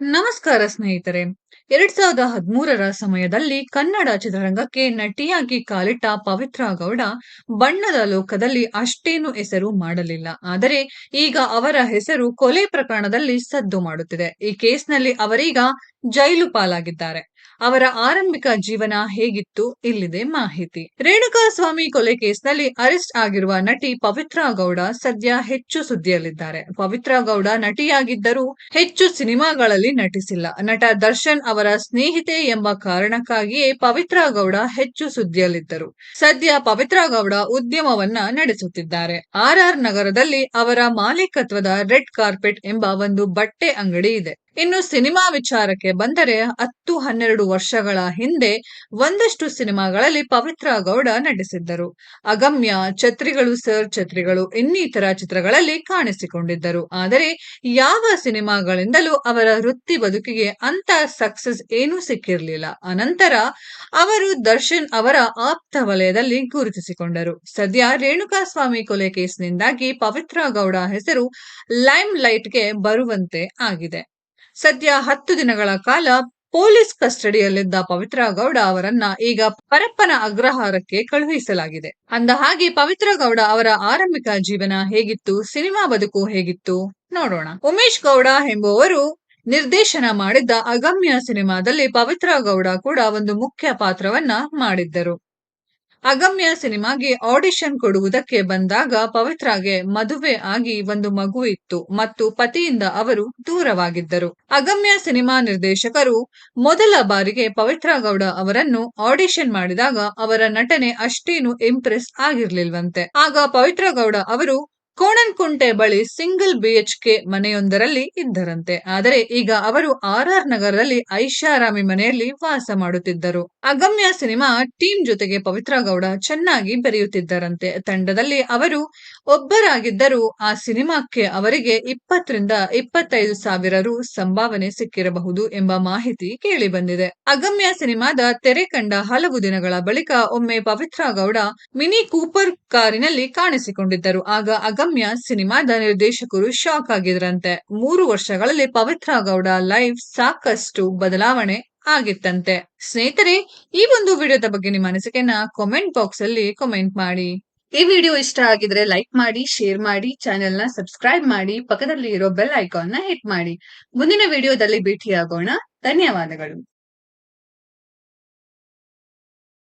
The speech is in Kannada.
ನಮಸ್ಕಾರ ಸ್ನೇಹಿತರೆ. ಎರಡ್ ಸಾವಿರದ ಹದಿಮೂರರ ಸಮಯದಲ್ಲಿ ಕನ್ನಡ ಚಿತ್ರರಂಗಕ್ಕೆ ನಟಿಯಾಗಿ ಕಾಲಿಟ್ಟ ಪವಿತ್ರ ಗೌಡ ಬಣ್ಣದ ಲೋಕದಲ್ಲಿ ಅಷ್ಟೇನು ಹೆಸರು ಮಾಡಲಿಲ್ಲ. ಆದರೆ ಈಗ ಅವರ ಹೆಸರು ಕೊಲೆ ಪ್ರಕರಣದಲ್ಲಿ ಸದ್ದು ಮಾಡುತ್ತಿದೆ. ಈ ಕೇಸ್ನಲ್ಲಿ ಅವರೀಗ ಜೈಲು ಪಾಲಾಗಿದ್ದಾರೆ. ಅವರ ಆರಂಭಿಕ ಜೀವನ ಹೇಗಿತ್ತು ಇಲ್ಲಿದೆ ಮಾಹಿತಿ. ರೇಣುಕಾ ಸ್ವಾಮಿ ಕೊಲೆ ಕೇಸ್ನಲ್ಲಿ ಅರೆಸ್ಟ್ ಆಗಿರುವ ನಟಿ ಪವಿತ್ರಾ ಗೌಡ ಸದ್ಯ ಹೆಚ್ಚು ಸುದ್ದಿಯಲ್ಲಿದ್ದಾರೆ. ಪವಿತ್ರಾ ಗೌಡ ನಟಿಯಾಗಿದ್ದರೂ ಹೆಚ್ಚು ಸಿನಿಮಾಗಳಲ್ಲಿ ನಟಿಸಿಲ್ಲ. ನಟ ದರ್ಶನ್ ಅವರ ಸ್ನೇಹಿತೆ ಎಂಬ ಕಾರಣಕ್ಕಾಗಿಯೇ ಪವಿತ್ರಾ ಗೌಡ ಹೆಚ್ಚು ಸುದ್ದಿಯಲ್ಲಿದ್ದರು. ಸದ್ಯ ಪವಿತ್ರ ಗೌಡ ಉದ್ಯಮವನ್ನ ನಡೆಸುತ್ತಿದ್ದಾರೆ. ಆರ್ ಆರ್ ನಗರದಲ್ಲಿ ಅವರ ಮಾಲೀಕತ್ವದ ರೆಡ್ ಕಾರ್ಪೆಟ್ ಎಂಬ ಒಂದು ಬಟ್ಟೆ ಅಂಗಡಿ ಇದೆ. ಇನ್ನು ಸಿನಿಮಾ ವಿಚಾರಕ್ಕೆ ಬಂದರೆ ಹತ್ತು ಹನ್ನೆರಡು ವರ್ಷಗಳ ಹಿಂದೆ ಒಂದಷ್ಟು ಸಿನಿಮಾಗಳಲ್ಲಿ ಪವಿತ್ರ ಗೌಡ ನಟಿಸಿದ್ದರು. ಅಗಮ್ಯ, ಛತ್ರಿಗಳು ಸರ್ ಛತ್ರಿಗಳು ಇನ್ನಿತರ ಚಿತ್ರಗಳಲ್ಲಿ ಕಾಣಿಸಿಕೊಂಡಿದ್ದರು. ಆದರೆ ಯಾವ ಸಿನಿಮಾಗಳಿಂದಲೂ ಅವರ ವೃತ್ತಿ ಬದುಕಿಗೆ ಅಂತ ಸಕ್ಸಸ್ ಏನೂ ಸಿಕ್ಕಿರಲಿಲ್ಲ. ಅನಂತರ ಅವರು ದರ್ಶನ್ ಅವರ ಆಪ್ತ ವಲಯದಲ್ಲಿ ಗುರುತಿಸಿಕೊಂಡರು. ಸದ್ಯ ರೇಣುಕಾಸ್ವಾಮಿ ಕೊಲೆ ಕೇಸ್ನಿಂದಾಗಿ ಪವಿತ್ರ ಗೌಡ ಹೆಸರು ಲೈಮ್ ಲೈಟ್ಗೆ ಬರುವಂತೆ ಆಗಿದೆ. ಸದ್ಯ ಹತ್ತು ದಿನಗಳ ಕಾಲ ಪೊಲೀಸ್ ಕಸ್ಟಡಿಯಲ್ಲಿದ್ದ ಪವಿತ್ರ ಗೌಡ ಅವರನ್ನ ಈಗ ಪರಪ್ಪನ ಅಗ್ರಹಾರಕ್ಕೆ ಕಳುಹಿಸಲಾಗಿದೆ. ಅಂದ ಹಾಗೆ ಪವಿತ್ರ ಗೌಡ ಅವರ ಆರಂಭಿಕ ಜೀವನ ಹೇಗಿತ್ತು, ಸಿನಿಮಾ ಬದುಕು ಹೇಗಿತ್ತು ನೋಡೋಣ. ಉಮೇಶ್ ಗೌಡ ಎಂಬುವರು ನಿರ್ದೇಶನ ಮಾಡಿದ್ದ ಅಗಮ್ಯ ಸಿನಿಮಾದಲ್ಲಿ ಪವಿತ್ರ ಗೌಡ ಕೂಡ ಒಂದು ಮುಖ್ಯ ಪಾತ್ರವನ್ನ ಮಾಡಿದ್ದರು. ಅಗಮ್ಯ ಸಿನಿಮಾಗೆ ಆಡಿಷನ್ ಕೊಡುವುದಕ್ಕೆ ಬಂದಾಗ ಪವಿತ್ರಾಗೆ ಮದುವೆ ಆಗಿ ಒಂದು ಮಗು ಇತ್ತು ಮತ್ತು ಪತಿಯಿಂದ ಅವರು ದೂರವಾಗಿದ್ದರು. ಅಗಮ್ಯ ಸಿನಿಮಾ ನಿರ್ದೇಶಕರು ಮೊದಲ ಬಾರಿಗೆ ಪವಿತ್ರ ಗೌಡ ಅವರನ್ನು ಆಡಿಷನ್ ಮಾಡಿದಾಗ ಅವರ ನಟನೆ ಅಷ್ಟೇನು ಇಂಪ್ರೆಸ್ ಆಗಿರ್ಲಿಲ್ವಂತೆ. ಆಗ ಪವಿತ್ರ ಗೌಡ ಅವರು ಕೋಣನ್ಕುಂಟೆ ಬಳಿ ಸಿಂಗಲ್ ಬಿಎಚ್ಕೆ ಮನೆಯೊಂದರಲ್ಲಿ ಇದ್ದರಂತೆ. ಆದರೆ ಈಗ ಅವರು ಆರ್ ಆರ್ ನಗರದಲ್ಲಿ ಐಷಾರಾಮಿ ಮನೆಯಲ್ಲಿ ವಾಸ ಮಾಡುತ್ತಿದ್ದರು. ಅಗಮ್ಯ ಸಿನಿಮಾ ಟೀಮ್ ಜೊತೆಗೆ ಪವಿತ್ರ ಗೌಡ ಚೆನ್ನಾಗಿ ಬೆರೆಯುತ್ತಿದ್ದರಂತೆ. ತಂಡದಲ್ಲಿ ಅವರು ಒಬ್ಬರಾಗಿದ್ದರೂ ಆ ಸಿನಿಮಾಕ್ಕೆ ಅವರಿಗೆ ಇಪ್ಪತ್ತರಿಂದ ಇಪ್ಪತ್ತೈದು ಸಾವಿರ ರು ಸಂಭಾವನೆ ಸಿಕ್ಕಿರಬಹುದು ಎಂಬ ಮಾಹಿತಿ ಕೇಳಿ ಬಂದಿದೆ ಅಗಮ್ಯ ಸಿನಿಮಾದ ತೆರೆ ಕಂಡ ಹಲವು ದಿನಗಳ ಬಳಿಕ ಒಮ್ಮೆ ಪವಿತ್ರ ಗೌಡ ಮಿನಿ ಕೂಪರ್ ಕಾರಿನಲ್ಲಿ ಕಾಣಿಸಿಕೊಂಡಿದ್ದರು. ಆಗ ಅಗಮ್ಯ ಸಿನಿಮಾದ ನಿರ್ದೇಶಕರು ಶಾಕ್ ಆಗಿದ್ರಂತೆ. ಮೂರು ವರ್ಷಗಳಲ್ಲಿ ಪವಿತ್ರ ಗೌಡ ಲೈಫ್ ಸಾಕಷ್ಟು ಬದಲಾವಣೆ ಆಗಿತ್ತಂತೆ. ಸ್ನೇಹಿತರೆ, ಈ ಒಂದು ವಿಡಿಯೋದ ಬಗ್ಗೆ ನಿಮ್ಮ ಅನಿಸಿಕೆನ ಕಾಮೆಂಟ್ ಬಾಕ್ಸ್ ಅಲ್ಲಿ ಕಾಮೆಂಟ್ ಮಾಡಿ. ಈ ವಿಡಿಯೋ ಇಷ್ಟ ಆಗಿದ್ರೆ ಲೈಕ್ ಮಾಡಿ ಶೇರ್ ಮಾಡಿ ಚಾನೆಲ್ನ ಸಬ್ಸ್ಕ್ರೈಬ್ ಮಾಡಿ ಪಕ್ಕದಲ್ಲಿ ಇರೋ ಬೆಲ್ ಐಕಾನ್ನ ಹಿಟ್ ಮಾಡಿ. ಮುಂದಿನ ವಿಡಿಯೋದಲ್ಲಿ ಭೇಟಿಯಾಗೋಣ. ಧನ್ಯವಾದಗಳು.